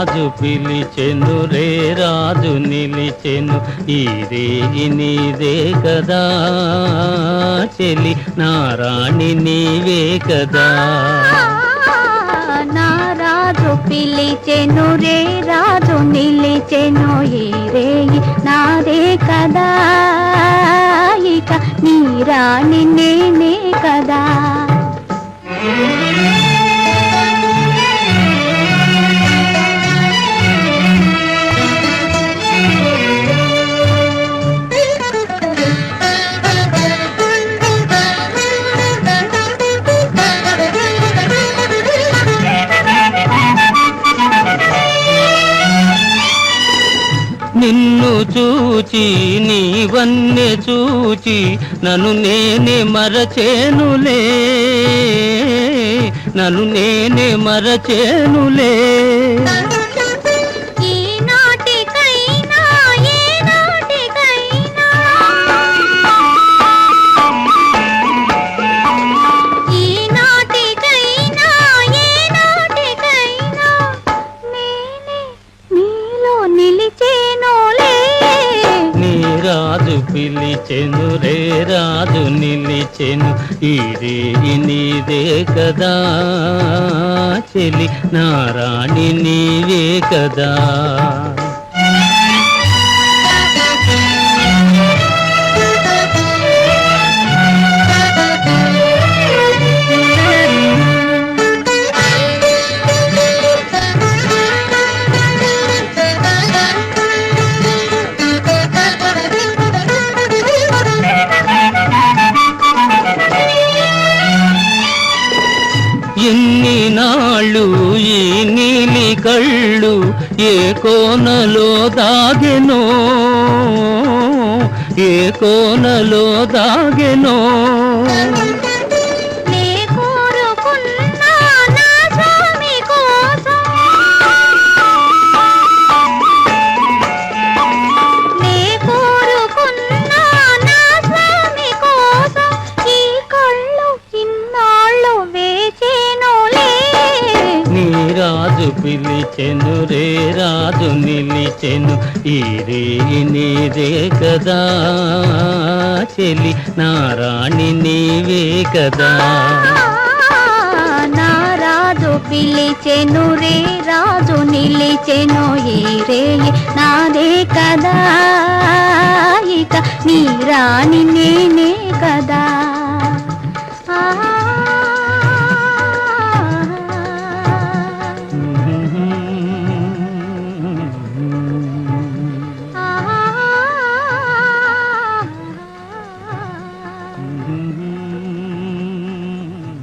రాజు పిలిచెను రే రాజు నిలిచెను. ఈ రేగి నీదే కదా. చెలి నారాణి నీవే కదా. నారాజు పిలిచెను రే రాజు నిలిచెను. ఈ రేయి నాదే కదా. ఇక నీ రాణి నేనే కదా. చూచి నీవన్నే చూచి నన్ను నేనే మరచేనులే. నన్ను నేనే మరచేనులే. పిలిచెను రే రాజు నిలిచెను ఈ రేగి నీదే కదా. చెలి నారాణి నీవే కదా. ఎన్ని నాళ్ళు ఈ నీలి కళ్ళు ఏ కోనలో దాగెనో ఏ కోనలో దాగెనో. పిలిచెను రే రాజు నిలిచెను ఈ రే నీదే కదా. చెలి నారాణి నీవే కదా. నారాజు పిలిచెను రే రాజు నిలిచెను ఈ రే నాదే కదా. ఇక నీ రాణి నేనే కదా.